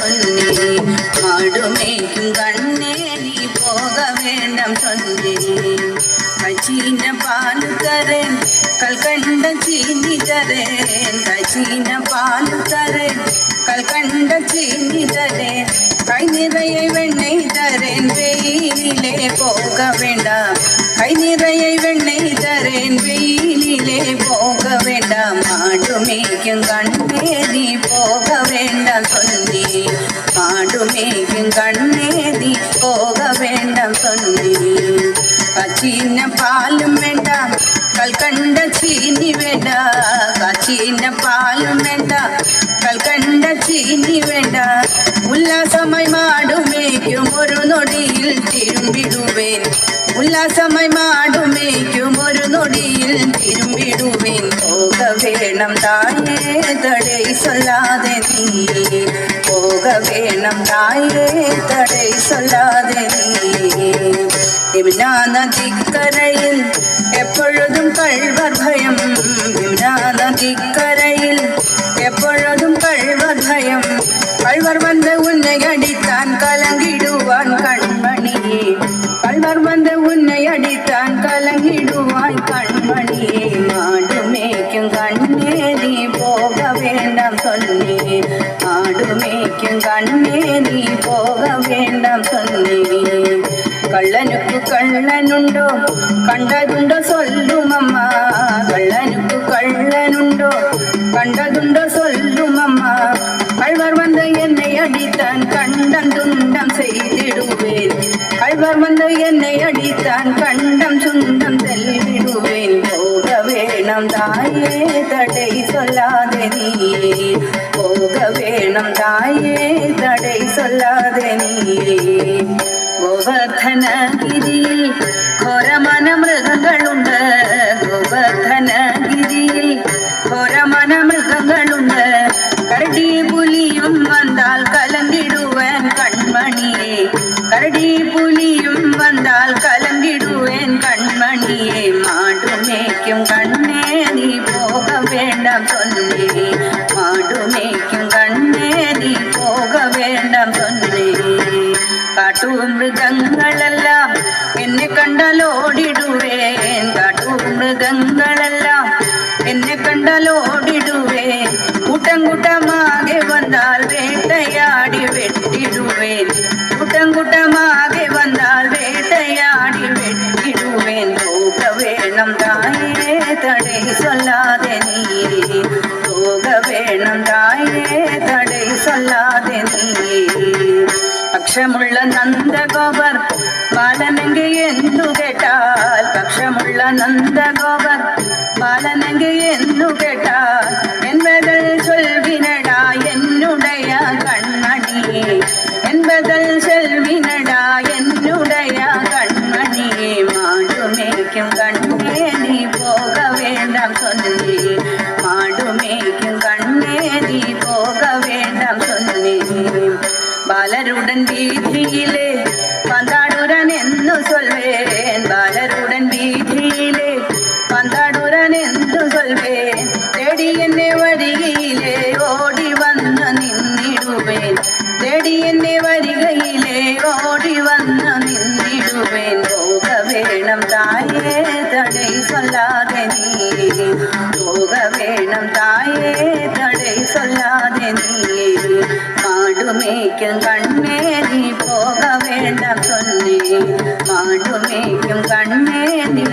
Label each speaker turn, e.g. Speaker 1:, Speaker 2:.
Speaker 1: சொன்னே மாடுமேக்கும் கண்ணே நீ போக வேண்டாம் சொன்னே கச்சீன பால் தரேன் கல்கண்ட சீனி தரேன் கச்சீன பால் தரேன் கல்கண்ட சீனி தரேன் கை நிறைய வெண்ணெய் தரேன் வெயிலே போக வேண்டாம். கை நிறைய வெண்ணெய் தரேன் வெயில் കണ്ണിലെ പോക വേണ്ട മാടുമേക്കും കണ്ണേതി പോക വേണ്ട സൊല്ലി മാടുമേക്കും കണ്ണേതി പോക വേണ്ട സൊല്ലി കച്ചീന പാലും വേണ്ട കൽക്കണ്ട ചീനി വേണ്ട. കച്ചീന പാലും വേണ്ട കൽക്കണ്ട ചീനി വേണ്ട. ഉല്ലാസമായി മാടുമേക്കും ഒരു നൊടിയിൽ തിരുമ്പിടുവേൻ. ഉല്ലാസമായി മാടുമേക്കും ഒരു നൊടിയിൽ തിരുമ്പ வேணம் தாயே தடை சொல்லாதே நீ போக வேணம் தாயே தடை சொல்லாதே நீ யமுனா நதிக்கரையில் எப்பொழுதும் கழ்வர் பயம் யமுனா நதிக்கரையில் எப்பொழுதும் கழ்வர் பயம் கழ்வர் வந்த சொல்லி. ஆடு மேய்க்கும் கண்ணே நீ போக வேண்டாம் சொல்லி. கள்ளனுக்கு கள்ளனுண்டோ கண்டதுண்டோ சொல்லும் அம்மா கள்ளனுக்கு கள்ளனுண்டோ கண்டதுண்டோ சொல்லும் அம்மா கழ்வர் வந்து என்னை அடித்தான் கண்டன் துண்டம் செய்திடுவேன். கழ்வர் வந்து என்னை அடித்தான் கண் வேணும் தாயே தடை சொல்லாதே நீ ഗോവർദ്ധനഗിരിയിൽ ഘോരമന മൃഗങ്ങളുണ്ട് ഗോവർദ്ധനഗിരിയിൽ ഘോരമന മൃഗങ്ങളുണ്ട് കരടി പുലിയും വന്നാൽ കലങ്കിടുവാൻ കൺമണിയെ കരടി പുലിയും വന്നാൽ കലങ്കിടുവാൻ കൺമണിയെ മാടുമേക്കും കണ്ണേ കാട്ടുമൃഗങ്ങളെല്ലാം എന്നെ കണ്ടാൽ ഓടിടുവേ കാട്ടുമൃഗങ്ങളെല്ലാം എന്നെ കണ്ടാൽ ഓടിടുവേ കൂട്ടം കൂട്ടമാകെ വന്നാൽ വേട്ടയാടി വെട്ടിടുവേൻ കൂട്ടം കൂട്ടമാകെ വന്നാൽ വേട്ടയാടി വെട്ടിടുവേൻ പോക വേണം തായേ തടൈ സൊല്ലാതെ നീ പോക വേണം തായേ തടൈ സൊല്ലാതെ നീ പക്ഷമുള്ള നന്ദഗോപർ ബാലനെങ്കിൽ എന്തു കേട്ടാൽ. പക്ഷമുള്ള നന്ദഗോപർ ബാലനെങ്കിൽ എന്തു കേട്ടാൽ. എൻപതൽ ചൊൽവിനടാ എന്നുടയ കണ്ണണി. എൻപതൽ ചൊൽവിനടാ എന്നുടയ കണ്ണണി. മാറ്റുമേക്കും കണ്ണേ നീ പോക വേണ്ട കൊന്നേ ബാലരുടൻ വീതിയിലെ പന്താടുരൻ എന്നു സൊൽവേൻ. ബാലരുടൻ വീതിയിലെ പന്താടുരൻ എന്നു സൊൽവേൻ. തേടി എന്നെ വരികയിലെ ഓടി വന്ന് നിന്നിടുവേൻ. തേടി എന്നെ വരികയിലെ ഓടി വന്ന് നിന്നിടുവേൻ. പോക വേണം തായേ തടൈ സൊല്ലാതെ നീ. പോക വേണം തായേ തടൈ സൊല്ലാതെ നീ. മാണ്ടുമേക്കും കണ്ണേ നീ പോക വേണ്ട കൊന്നേ മാണ്ടുമേക്കും കണ്ണേ നീ